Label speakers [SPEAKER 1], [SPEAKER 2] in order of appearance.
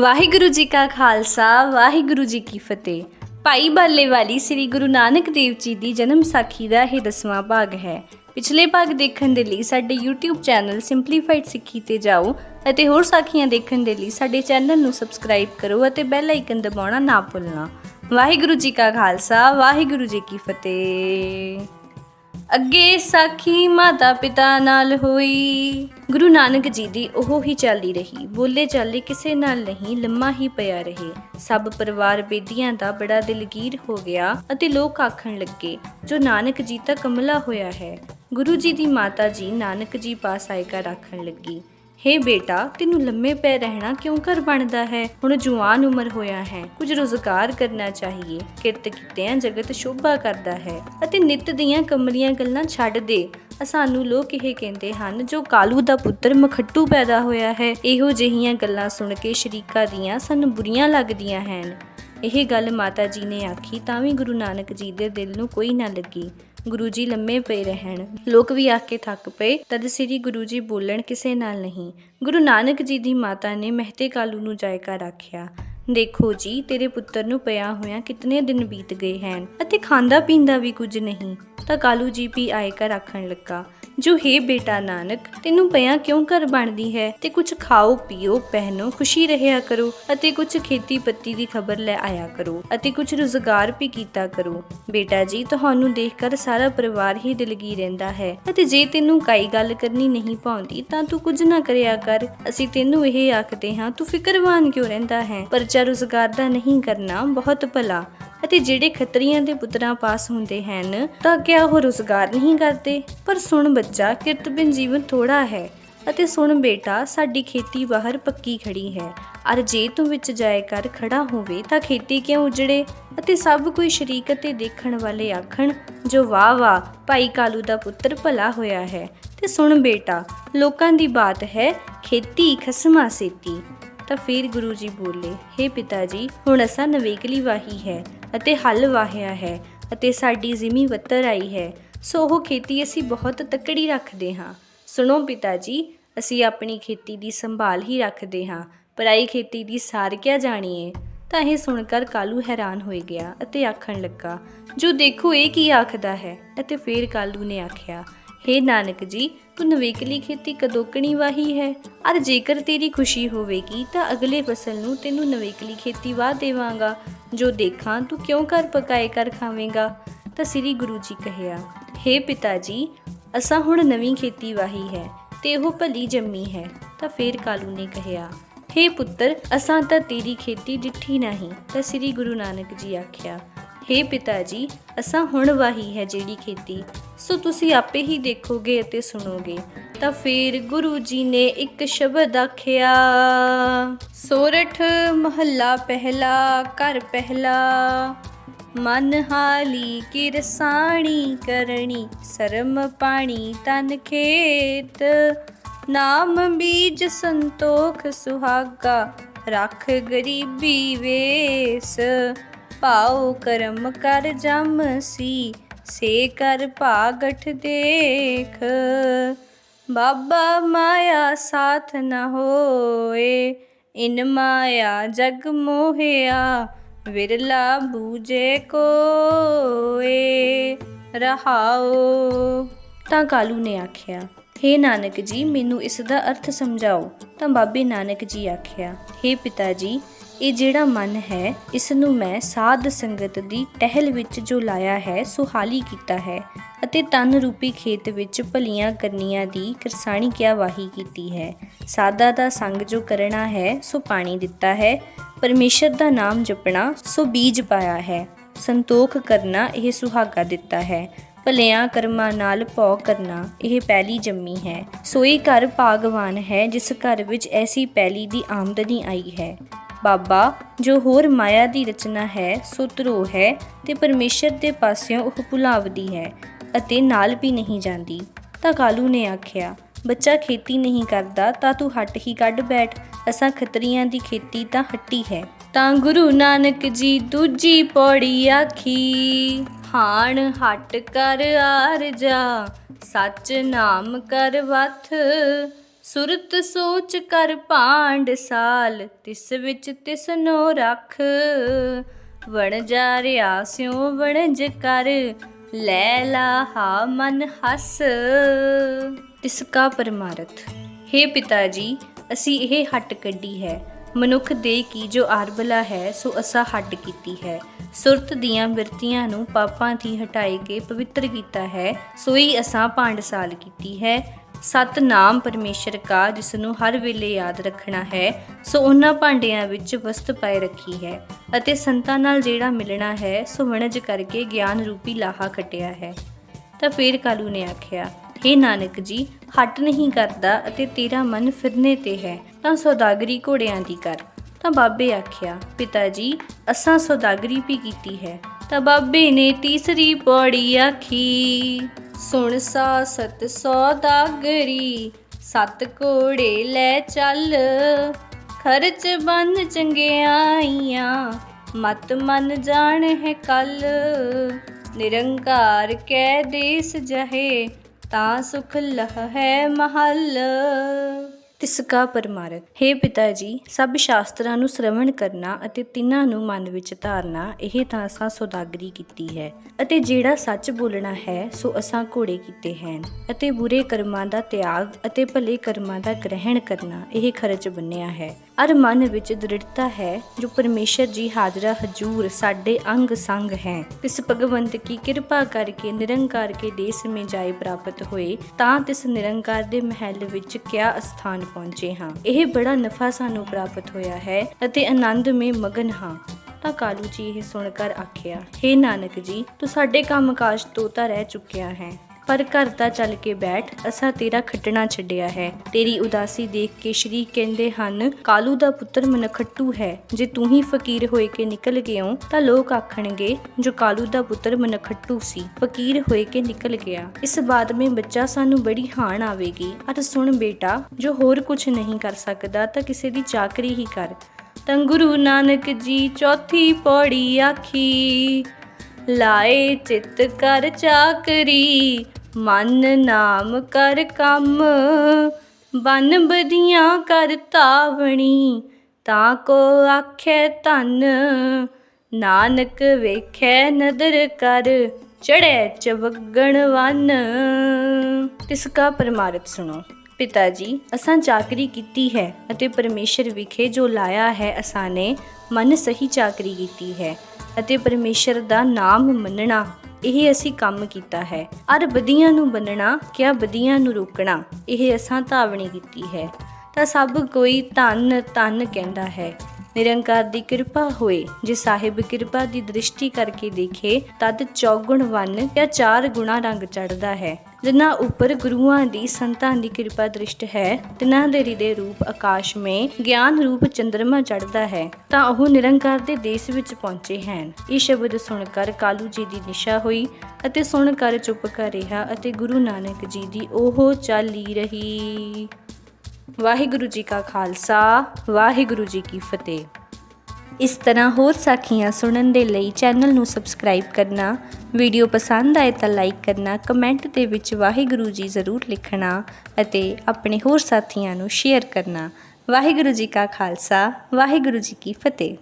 [SPEAKER 1] ਵਾਹਿਗੁਰੂ ਜੀ ਕਾ ਖਾਲਸਾ, ਵਾਹਿਗੁਰੂ ਜੀ ਕੀ ਫਤਿਹ। ਭਾਈ ਬਾਲੇ ਵਾਲੀ ਸ੍ਰੀ ਗੁਰੂ ਨਾਨਕ ਦੇਵ ਜੀ ਦੀ ਜਨਮ ਸਾਖੀ ਦਾ ਇਹ ਦਸਵਾਂ ਭਾਗ ਹੈ। ਪਿਛਲੇ ਭਾਗ ਦੇਖਣ ਦੇ ਲਈ ਸਾਡੇ YouTube ਚੈਨਲ ਸਿੰਪਲੀਫਾਈਡ ਸਿੱਖੀ ਤੇ ਜਾਓ ਅਤੇ ਹੋਰ ਸਾਖੀਆਂ ਦੇਖਣ ਦੇ ਲਈ ਸਾਡੇ ਚੈਨਲ ਨੂੰ ਸਬਸਕ੍ਰਾਈਬ ਕਰੋ ਅਤੇ ਬੈਲ ਆਈਕਨ ਦਬਾਉਣਾ ਨਾ ਭੁੱਲਣਾ। ਵਾਹਿਗੁਰੂ ਜੀ ਕਾ ਖਾਲਸਾ, ਵਾਹਿਗੁਰੂ ਜੀ ਕੀ ਫਤਿਹ। ਅੱਗੇ ਸਾਖੀ ਮਾਤਾ ਪਿਤਾ ਨਾਲ ਹੋਈ। ਗੁਰੂ ਨਾਨਕ ਜੀ ਦੀ ਉਹ ਹੀ ਚੱਲਦੀ ਰਹੀ। ਬੋਲੇ ਚਾਲੇ ਕਿਸੇ ਨਾਲ ਨਹੀਂ, ਲੰਮਾ ਹੀ ਪਿਆ ਰਹੇ। ਸਭ ਪਰਿਵਾਰ ਬੇਦੀਆਂ ਦਾ ਬੜਾ ਦਿਲਗੀਰ ਹੋ ਗਿਆ ਅਤੇ ਲੋਕ ਆਖਣ ਲੱਗੇ, ਜੋ ਨਾਨਕ ਜੀ ਤਾਂ ਕਮਲਾ ਹੋਇਆ ਹੈ। ਗੁਰੂ ਜੀ ਦੀ ਮਾਤਾ ਜੀ ਨਾਨਕ ਜੀ ਪਾਸ ਆਏਗਾ ਰੱਖਣ ਲੱਗੀ। ਹੇ ਬੇਟਾ, ਤੈਨੂੰ ਲੰਮੇ ਪੈ ਰਹਿਣਾ ਕਿਉਂ ਕਰ ਬਣਦਾ ਹੈ? ਹੁਣ ਜਵਾਨ ਉਮਰ ਹੋਇਆ ਹੈ। ਕੁਝ ਰੋਜ਼ਗਾਰ ਕਰਨਾ ਚਾਹੀਏ। ਕਿਰਤ ਕੀਤਿਆਂ ਜਗਤ ਸ਼ੋਭਾ ਕਰਦਾ ਹੈ। ਅਤੇ ਨਿਤ ਦੀਆਂ ਕਮਲੀਆਂ ਗੱਲਾਂ ਛੱਡ ਦੇ। ਸਾਨੂੰ ਲੋਕ ਇਹ ਕਹਿੰਦੇ ਹਨ, ਜੋ ਕਾਲੂ ਦਾ ਪੁੱਤਰ ਮਖੱਟੂ ਪੈਦਾ ਹੋਇਆ ਹੈ, ਇਹੋ ਜਿਹੀਆਂ ਗੱਲਾਂ ਸੁਣ ਕੇ ਸ਼ਰੀਕਾ ਦੀਆਂ ਸਾਨੂੰ ਬੁਰੀਆਂ ਲੱਗਦੀਆਂ ਹਨ। ਇਹ ਗੱਲ ਮਾਤਾ ਜੀ ਨੇ ਆਖੀ, ਤਾਂ ਵੀ ਗੁਰੂ ਨਾਨਕ ਜੀ ਦੇ ਦਿਲ ਨੂੰ ਕੋਈ ਨਾ ਲੱਗੀ। ਗੁਰੂ ਜੀ ਲੰਮੇ ਪਏ ਰਹਿਣ। ਲੋਕ ਵੀ ਆਖ ਕੇ ਥੱਕ ਪਏ, ਤਦ ਸ੍ਰੀ ਗੁਰੂ ਜੀ ਬੋਲਣ ਕਿਸੇ ਨਾਲ ਨਹੀਂ। ਗੁਰੂ ਨਾਨਕ ਜੀ ਦੀ ਮਾਤਾ ਨੇ ਮਹਿਤੇ ਕਾਲੂ ਨੂੰ ਜਾਇਕਾ ਰੱਖਿਆ। ਦੇਖੋ ਜੀ, ਤੇਰੇ ਪੁੱਤਰ ਨੂੰ ਪਿਆ ਹੋਇਆ ਕਿਤਨੇ ਦਿਨ ਬੀਤ ਗਏ ਹਨ, ਅਤੇ ਖਾਂਦਾ ਪੀਂਦਾ ਵੀ ਕੁਝ ਨਹੀਂ। ਤਾਂ ਕਾਲੂ ਜੀ ਵੀ ਆਇਕਾ ਆਖਣ ਲੱਗਾ, ਜੋ ਹੇ ਬੇਟਾ ਨਾਨਕ, ਤੈਨੂੰ ਪਿਆ ਕਿਉਂ ਘਰ ਬਣਦੀ ਹੈ? ਤੇ ਕੁਝ ਖਾਓ, ਪੀਓ, ਪਹਿਨੋ, ਖੁਸ਼ੀ ਰਹਿਆ ਕਰੋ ਅਤੇ ਕੁਝ ਖੇਤੀ ਪੱਤੀ ਦੀ ਖਬਰ ਲੈ ਆਇਆ ਕਰੋ ਅਤੇ ਕੁਝ ਰੁਜ਼ਗਾਰ ਵੀ ਕੀਤਾ ਕਰੋ। ਬੇਟਾ ਜੀ, ਤੁਹਾਨੂੰ ਦੇਖ ਕਰ ਸਾਰਾ ਪਰਿਵਾਰ ਹੀ ਦਿਲਗੀ ਰਹਿੰਦਾ ਹੈ ਅਤੇ ਜੇ ਤੈਨੂੰ ਕਾਈ ਗੱਲ ਕਰਨੀ ਨਹੀਂ ਪਾਉਂਦੀ ਤਾਂ ਤੂੰ ਕੁਝ ਨਾ ਕਰਿਆ ਕਰ। ਅਸੀਂ ਤੈਨੂੰ ਇਹ ਆਖਦੇ ਹਾਂ, ਤੂੰ ਫਿਕਰਵਾਨ ਕਿਉਂ ਰਹਿੰਦਾ ਹੈ? ਪਰਚਾ ਰੁਜ਼ਗਾਰ ਦਾ ਨਹੀਂ ਕਰਨਾ, ਬਹੁਤ ਭਲਾ। ਅਤੇ ਜਿਹੜੇ ਖੱਤਰੀਆਂ ਦੇ ਪੁੱਤਰਾਂ ਪਾਸ ਹੁੰਦੇ ਹਨ, ਤਾਂ ਕਿਆ ਉਹ ਰੁਜ਼ਗਾਰ ਨਹੀਂ ਕਰਦੇ। ਪਰ ਸੁਣ ਬੱਚਾ ਕਿਰਤ ਬਿਨ ਜੀਵਨ ਥੋੜਾ ਹੈ ਅਤੇ ਸੁਣ ਬੇਟਾ, ਸਾਡੀ ਖੇਤੀ ਬਾਹਰ ਪੱਕੀ ਖੜੀ ਹੈ। ਅਰ ਜੇ ਤੂੰ ਵਿੱਚ ਜਾਏ ਕਰ ਖੜਾ ਹੋਵੇ, ਤਾਂ ਖੇਤੀ ਕਿਉਂ ਉਜੜੇ? ਅਤੇ ਸਭ ਕੋਈ ਸ਼ਰੀਕ ਅਤੇ ਦੇਖਣ ਵਾਲੇ ਆਖਣ, ਜੋ ਵਾਹ ਵਾਹ, ਭਾਈ ਕਾਲੂ ਦਾ ਪੁੱਤਰ ਭਲਾ ਹੋਇਆ ਹੈ। ਤੇ ਸੁਣ ਬੇਟਾ, ਲੋਕਾਂ ਦੀ ਬਾਤ ਹੈ, ਖੇਤੀ ਖਸਮਾ ਸੇਤੀ। ਤਾਂ ਫਿਰ ਗੁਰੂ ਜੀ ਬੋਲੇ हे ਪਿਤਾ ਜੀ, ਹੁਣ ਅਸਾਂ ਨਵੇਕਲੀ ਵਾਹੀ ਹੈ। ਅਤੇ ਹਲ ਵਾਹਿਆ ਹੈ ਅਤੇ ਸਾਡੀ ਜ਼ਿਮੀ ਵੱਤਰ ਆਈ ਹੈ। ਸੋ ਉਹ ਖੇਤੀ ਅਸੀਂ ਬਹੁਤ ਤਕੜੀ ਰੱਖਦੇ ਹਾਂ। ਸੁਣੋ ਪਿਤਾ ਜੀ, ਅਸੀਂ ਆਪਣੀ ਖੇਤੀ ਦੀ ਸੰਭਾਲ ਹੀ ਰੱਖਦੇ ਹਾਂ ਪਰਾਈ ਖੇਤੀ ਦੀ ਸਾਰ ਕਿਆ ਜਾਣੀਏ? ਤਾਂ ਇਹ ਸੁਣ ਕਰ ਕਾਲੂ ਹੈਰਾਨ ਹੋ ਗਿਆ ਅਤੇ ਆਖਣ ਲੱਗਾ, ਜੋ ਦੇਖੋ ਇਹ ਕੀ ਆਖਦਾ ਹੈ? ਅਤੇ ਫਿਰ ਕਾਲੂ ਨੇ ਆਖਿਆ, ਹੇ ਨਾਨਕ ਜੀ ਤੂੰ ਨਵੇਕਲੀ ਖੇਤੀ ਕਦੋਕਣੀ ਵਾਹੀ ਹੈ? ਅਰ ਜੇਕਰ ਤੇਰੀ ਖੁਸ਼ੀ ਹੋਵੇਗੀ, ਤਾਂ ਅਗਲੇ ਫਸਲ ਨੂੰ ਤੈਨੂੰ ਨਵੇਕਲੀ ਖੇਤੀ ਵਾਹ ਦੇਵਾਂਗਾ। ਜੋ ਦੇਖਾਂ, ਤੂੰ ਕਿਉਂ ਕਰ ਪਕਾਏ ਕਰ ਖਾਵੇਂਗਾ? ਤਾਂ ਸ੍ਰੀ ਗੁਰੂ ਜੀ ਕਹਿਆ, ਹੇ ਪਿਤਾ ਜੀ ਅਸਾਂ ਹੁਣ ਨਵੀਂ ਖੇਤੀ ਵਾਹੀ ਹੈ, ਤੇ ਉਹ ਭਲੀ ਜੰਮੀ ਹੈ। ਤਾਂ ਫੇਰ ਕਾਲੂ ਨੇ ਕਹਿਆ, ਹੇ ਪੁੱਤਰ, ਅਸਾਂ ਤਾਂ ਤੇਰੀ ਖੇਤੀ ਡਿੱਠੀ ਨਹੀਂ। ਤਾਂ ਸ੍ਰੀ ਗੁਰੂ ਨਾਨਕ ਜੀ ਆਖਿਆ, ਹੇ ਪਿਤਾ ਜੀ ਅਸਾਂ ਹੁਣ ਵਾਹੀ ਹੈ ਜਿਹੜੀ ਖੇਤੀ ਸੋ ਤੁਸੀਂ ਆਪੇ ਹੀ ਦੇਖੋਗੇ ਅਤੇ ਸੁਣੋਗੇ। ਤਾਂ ਫਿਰ ਗੁਰੂ ਜੀ ਨੇ ਇੱਕ ਸ਼ਬਦ ਆਖਿਆ, ਸੋਰਠ ਮਹੱਲਾ ਪਹਿਲਾ, ਘਰ ਪਹਿਲਾ, ਮਨ ਹਾਲੀ ਕਿਰਸਾਣੀ ਕਰਨੀ ਸਰਮ ਪਾਣੀ ਤਨ ਖੇਤ, ਨਾਮ ਬੀਜ ਸੰਤੋਖ ਸੁਹਾਗਾ, ਰੱਖ ਗਰੀਬੀ ਵੇਸ, ਭਾਉ ਕਰਮ ਕਰ ਜਮ ਸੀ ਸੇ ਕਰ ਭਾਗਠ ਦੇਖ। ਬਾਬਾ ਮਾਇਆ ਸਾਥ ਨ ਹੋਏ, ਇਨ ਮਾਇਆ ਜਗ ਮੋਹਿਆ, ਵਿਰਲਾ ਬੂਝੇ ਕੋਏ, ਰਹਾਓ। ਤਾਂ ਕਾਲੂ ਨੇ ਆਖਿਆ, ਹੇ ਨਾਨਕ ਜੀ, ਮੈਨੂੰ ਇਸ ਦਾ ਅਰਥ ਸਮਝਾਓ। ਤਾਂ ਬਾਬੇ ਨਾਨਕ ਜੀ ਆਖਿਆ, ਹੇ ਪਿਤਾ ਜੀ ਇਹ ਜਿਹੜਾ ਮਨ ਹੈ ਇਸ ਨੂੰ ਮੈਂ ਸਾਧ ਸੰਗਤ ਦੀ ਟਹਿਲ ਵਿੱਚ ਜੋ ਲਾਇਆ ਹੈ, ਸੁਹਾਲੀ ਕੀਤਾ ਹੈ ਅਤੇ ਤਨ ਰੂਪੀ ਖੇਤ ਵਿੱਚ ਭਲੀਆਂ ਕਰਨੀਆਂ ਦੀ ਕਿਰਸਾਣੀ ਕਿਆ ਵਾਹੀ ਕੀਤੀ ਹੈ। ਸਾਦਾ ਦਾ ਸੰਗ ਜੋ ਕਰਨਾ ਹੈ, ਸੋ ਪਾਣੀ ਦਿੱਤਾ ਹੈ। ਪਰਮੇਸ਼ਰ ਦਾ ਨਾਮ ਜਪਣਾ, ਸੋ ਬੀਜ ਪਾਇਆ ਹੈ। ਸੰਤੋਖ ਕਰਨਾ, ਇਹ ਸੁਹਾਗਾ ਦਿੱਤਾ ਹੈ। ਭਲਿਆਂ ਕਰਮਾਂ ਨਾਲ ਭੌ ਕਰਨਾ, ਇਹ ਪਹਿਲੀ ਜੰਮੀ ਹੈ। ਸੋਈ ਘਰ ਭਾਗਵਾਨ ਹੈ, ਜਿਸ ਘਰ ਵਿੱਚ ਐਸੀ ਪਹਿਲੀ ਦੀ ਆਮਦਨੀ ਆਈ ਹੈ। ਬਾਬਾ, ਜੋ ਹੋਰ ਮਾਇਆ ਦੀ ਰਚਨਾ ਹੈ, ਸੋ ਧਰੋ ਹੈ ਤੇ ਪਰਮੇਸ਼ਰ ਦੇ ਪਾਸਿਓਂ ਉਹ ਭੁਲਾਵਦੀ ਹੈ ਅਤੇ ਨਾਲ ਵੀ ਨਹੀਂ ਜਾਂਦੀ। ਤਾਂ ਕਾਲੂ ਨੇ ਆਖਿਆ, ਬੱਚਾ ਖੇਤੀ ਨਹੀਂ ਕਰਦਾ, ਤਾਂ ਤੂੰ ਹੱਟ ਹੀ ਕੱਢ ਬੈਠ। ਅਸਾਂ ਖਤਰੀਆਂ ਦੀ ਖੇਤੀ ਤਾਂ ਹੱਟੀ ਹੈ। ਤਾਂ ਗੁਰੂ ਨਾਨਕ ਜੀ ਦੂਜੀ ਪੌੜੀ ਆਖੀ, ਹਾਣ ਹਟ ਕਰ ਆਰ ਜਾ ਸੱਚ ਨਾਮ ਕਰ ਵਥ। ਸੁਰਤ ਸੋਚ ਕਰ ਭਾਂਡ ਸਾਲ, ਤਿਸ ਵਿੱਚ ਤਿਸਨੋ ਰੱਖ। ਵਣ ਜਾ ਰਿਆ ਸਿਉ ਵਣਜ ਕਰ, ਲੈ ਲਾਹਾ ਮਨ ਹੱਸ। ਤਿਸ ਕਾ ਪਰਮਾਰਥ। हे ਪਿਤਾ ਜੀ ਅਸੀਂ ਇਹ ਹੱਟ ਕੱਢੀ ਹੈ। ਮਨੁੱਖ ਦੇ ਕੀ ਜੋ ਆਰਬਲਾ ਹੈ, ਸੋ ਅਸਾ ਹੱਟ ਕੀਤੀ ਹੈ। ਸੁਰਤ ਦੀਆਂ ਬਿਰਤੀਆਂ ਨੂੰ ਪਾਪਾਂ ਦੀ ਹਟਾਏ ਕੇ ਪਵਿੱਤਰ ਕੀਤਾ ਹੈ, ਸੋਈ ਅਸਾਂ ਭਾਂਡਸਾਲ ਕੀਤੀ ਹੈ। ਸਤ ਨਾਮ ਪਰਮੇਸ਼ਰ ਕਾ, ਜਿਸ ਨੂੰ ਹਰ ਵੇਲੇ ਯਾਦ ਰੱਖਣਾ ਹੈ, ਸੋ ਉਹਨਾਂ ਭਾਂਡਿਆਂ ਵਿੱਚ ਵਸਤ ਪਾਏ ਰੱਖੀ ਹੈ, ਅਤੇ ਸੰਤਾਂ ਨਾਲ ਜਿਹੜਾ ਮਿਲਣਾ ਹੈ, ਸੋ ਵਣਜ ਕਰਕੇ ਗਿਆਨ ਰੂਪੀ ਲਾਹਾ ਖਟਿਆ ਹੈ। ਤਾਂ ਫੇਰ ਕਾਲੂ ਨੇ ਆਖਿਆ हे ਨਾਨਕ ਜੀ, ਹਟ ਨਹੀਂ ਕਰਦਾ ਅਤੇ ਤੇਰਾ ਮਨ ਫਿਰਨੇ ਤੇ ਹੈ, ਤਾਂ ਸੌਦਾਗਰੀ ਘੋੜਿਆਂ ਦੀ ਕਰ। ਤਾਂ ਬਾਬੇ ਆਖਿਆ, ਪਿਤਾ ਜੀ, ਅਸਾਂ ਸੌਦਾਗਰੀ ਵੀ ਕੀਤੀ ਹੈ। ਤਾਂ ਬਾਬੇ ਨੇ ਤੀਸਰੀ ਪੌੜੀ ਆਖੀ। ਸੁਣ ਸਾ ਸੱਤ ਸੌ ਦਾਗਰੀ ਸੱਤ ਘੋੜੇ ਲੈ ਚੱਲ। ਖਰਚ ਬੰਨ ਚੰਗਿਆਈਆਂ ਮਤ ਮਨ ਜਾਣ ਹੈ ਕੱਲ। ਨਿਰੰਕਾਰ ਕੈ ਦੇਸ ਜਹੇ, ਤਾਂ ਸੁਖ ਲਹ ਹੈ ਮਹੱਲ। ਤਿਸ ਪਰਮਾਰਥ। हे ਪਿਤਾ ਜੀ ਸਭ ਸ਼ਾਸਤਰਾਂ ਨੂੰ ਸ੍ਰਵਣ ਕਰਨਾ ਅਤੇ ਤਿੰਨਾਂ ਨੂੰ ਮਨ ਵਿੱਚ ਧਾਰਨਾ, ਇਹ ਤਾਂ ਅਸਾਂ ਸੌਦਾਗਰੀ ਕੀਤੀ ਹੈ। ਅਤੇ ਜਿਹੜਾ ਸੱਚ ਬੋਲਣਾ ਹੈ, ਸੋ ਅਸਾਂ ਘੋੜੇ ਕੀਤੇ ਹਨ। ਅਤੇ ਬੁਰੇ ਕਰਮਾਂ ਦਾ ਤਿਆਗ ਅਤੇ ਭਲੇ ਕਰਮਾਂ ਦਾ ਗ੍ਰਹਿਣ ਕਰਨਾ, ਇਹ ਖਰਚ ਬੰਨਿਆ ਹੈ। ਅਰ ਮਨ ਵਿੱਚ ਦ੍ਰਿੜਤਾ ਹੈ ਜੋ ਪਰਮੇਸ਼ਰ ਜੀ ਹਾਜ਼ਰਾ ਹਜੂਰ ਸਾਡੇ ਅੰਗ ਸੰਗ ਹੈ। ਇਸ ਭਗਵੰਤ ਕੀ ਕਿਰਪਾ ਕਰਕੇ ਨਿਰੰਕਾਰ ਕੇ ਦੇਸ ਮੇ ਜਾਏ ਪ੍ਰਾਪਤ ਹੋਏ, ਤਾਂ ਤਿਸ ਨਿਰੰਕਾਰ ਦੇ ਮਹਿਲ ਵਿੱਚ ਕਿਆ ਅਸਥਾਨ ਪਹੁੰਚੇ ਹਾਂ। ਇਹ ਬੜਾ ਨਫਾ ਸਾਨੂੰ ਪ੍ਰਾਪਤ ਹੋਇਆ ਹੈ ਅਤੇ ਆਨੰਦ ਮੇ ਮਗਨ ਹਾਂ। ਤਾਂ ਕਾਲੂ ਜੀ ਇਹ ਸੁਣ ਕਰ ਆਖਿਆ हे ਨਾਨਕ ਜੀ, ਤੂੰ ਸਾਡੇ ਕੰਮਕਾਜ ਤੋਂ ਤਾਂ ਰਹਿ ਚੁੱਕਿਆ ਹੈ। ਪਰ ਘਰ ਦਾ ਚੱਲ ਕੇ ਬੈਠ, ਅਸਾਂ ਤੇਰਾ ਖੱਟਣਾ ਛੱਡਿਆ ਹੈ। ਤੇਰੀ ਉਦਾਸੀ ਦੇਖ ਕੇ ਸ਼੍ਰੀ ਕਹਿੰਦੇ ਹਨ, ਕਾਲੂ ਦਾ ਪੁੱਤਰ ਮਨਖੱਟੂ ਹੈ। ਜੇ ਤੂੰ ਹੀ ਫਕੀਰ ਹੋਏ ਕੇ ਨਿਕਲ ਗਿਓ, ਤਾਂ ਲੋਕ ਆਖਣਗੇ, ਜੋ ਕਾਲੂ ਦਾ ਪੁੱਤਰ ਮਨਖੱਟੂ ਸੀ, ਫਕੀਰ ਹੋਏ ਕੇ ਨਿਕਲ ਗਿਆ। ਇਸ ਬਾਦ ਮੇ ਬੱਚਾ ਸਾਨੂੰ ਬੜੀ ਹਾਨ ਆਵੇਗੀ। ਅਰ ਸੁਣ ਬੇਟਾ, ਜੋ ਹੋਰ ਕੁਝ ਨਹੀਂ ਕਰ ਸਕਦਾ, ਤਾਂ ਕਿਸੇ ਦੀ ਚਾਕਰੀ ਹੀ ਕਰ। ਤਾਂ ਗੁਰੂ ਨਾਨਕ ਜੀ ਚੌਥੀ ਪੌੜੀ ਆਖੀ, ਲਾਏ ਚਿੱਤ ਕਰ ਚਾਕਰੀ ਮਨ ਨਾਮ ਕਰ ਕੰਮ, ਬਨ ਬਦੀਆਂ ਕਰ ਤਾਵਣੀ। ਤਾਂ ਕੋ ਆਖੇ ਧਨ, ਨਾਨਕ ਵੇਖੈ ਨਦਰ ਕਰ ਚੜੈ ਚਵਗਣ ਵਨ। ਤਿਸ ਕਾ ਪਰਮਾਰਥ ਸੁਣੋ, ਪਿਤਾ ਜੀ, ਅਸਾਂ ਚਾਕਰੀ ਕੀਤੀ ਹੈ ਅਤੇ ਪਰਮੇਸ਼ਰ ਵਿਖੇ ਜੋ ਲਾਇਆ ਹੈ ਅਸਾਂ ਨੇ, ਮਨ ਸਹੀ ਚਾਕਰੀ ਕੀਤੀ ਹੈ ਅਤੇ ਪਰਮੇਸ਼ਰ ਦਾ ਨਾਮ ਮੰਨਣਾ ਇਹ ਅਸੀਂ ਕੰਮ ਕੀਤਾ ਹੈ। ਅਰ ਬਦੀਆਂ ਨੂੰ ਬੰਨਣਾ ਕਿਆ ਬਦੀਆਂ ਨੂੰ ਰੋਕਣਾ, ਇਹ ਅਸਾਂ ਧਾਵਣੀ ਕੀਤੀ ਹੈ। ਤਾਂ ਸਭ ਕੋਈ ਧੰਨ ਧੰਨ ਕਹਿੰਦਾ ਹੈ। ਨਿਰੰਕਾਰ ਦੀ ਕਿਰਪਾ ਹੋਏ, ਜੇ ਸਾਹਿਬ ਕਿਰਪਾ ਦੀ ਦ੍ਰਿਸ਼ਟੀ ਕਰਕੇ ਦੇਖੇ, ਤਦ ਚੌਗੁਣ ਵੰਨ ਜਾਂ ਚਾਰ ਗੁਣਾ ਰੰਗ ਚੜਦਾ ਹੈ। ਜਿਨ੍ਹਾਂ ਉੱਪਰ ਗੁਰੂਆਂ ਦੀ ਸੰਤਾਂ ਦੀ ਕਿਰਪਾ ਦ੍ਰਿਸ਼ਟ ਹੈ, ਤਿਨਾਂ ਦੇ ਹਿਰਦੇ ਰੂਪ ਆਕਾਸ਼ ਮੇ ਗਿਆਨ ਰੂਪ ਚੰਦਰਮਾ ਚੜਦਾ ਹੈ, ਤਾਂ ਉਹ ਨਿਰੰਕਾਰ ਦੇ ਦੇਸ਼ ਵਿੱਚ ਪਹੁੰਚੇ ਹਨ। ਇਹ ਸ਼ਬਦ ਸੁਣ ਕਰ ਕਾਲੂ ਜੀ ਦੀ ਨਿਸ਼ਾ ਹੋਈ ਅਤੇ ਸੁਣ ਕਰ ਚੁੱਪ ਕਰ ਰਿਹਾ ਅਤੇ ਗੁਰੂ ਨਾਨਕ ਜੀ ਦੀ ਉਹ ਚਾਲੀ ਰਹੀ। ਵਾਹਿਗੁਰੂ ਜੀ ਕਾ ਖਾਲਸਾ, ਵਾਹਿਗੁਰੂ ਜੀ ਕੀ ਫਤਿਹ। ਇਸ ਤਰ੍ਹਾਂ ਹੋਰ ਸਾਖੀਆਂ ਸੁਣਨ ਦੇ ਲਈ ਚੈਨਲ ਨੂੰ ਸਬਸਕ੍ਰਾਈਬ ਕਰਨਾ, ਵੀਡੀਓ ਪਸੰਦ ਆਏ ਤਾਂ ਲਾਈਕ ਕਰਨਾ, ਕਮੈਂਟ ਦੇ ਵਿੱਚ ਵਾਹਿਗੁਰੂ ਜੀ ਜ਼ਰੂਰ ਲਿਖਣਾ ਅਤੇ ਆਪਣੇ ਹੋਰ ਸਾਥੀਆਂ ਨੂੰ ਸ਼ੇਅਰ ਕਰਨਾ। ਵਾਹਿਗੁਰੂ ਜੀ ਕਾ ਖਾਲਸਾ, ਵਾਹਿਗੁਰੂ ਜੀ ਕੀ ਫਤਿਹ।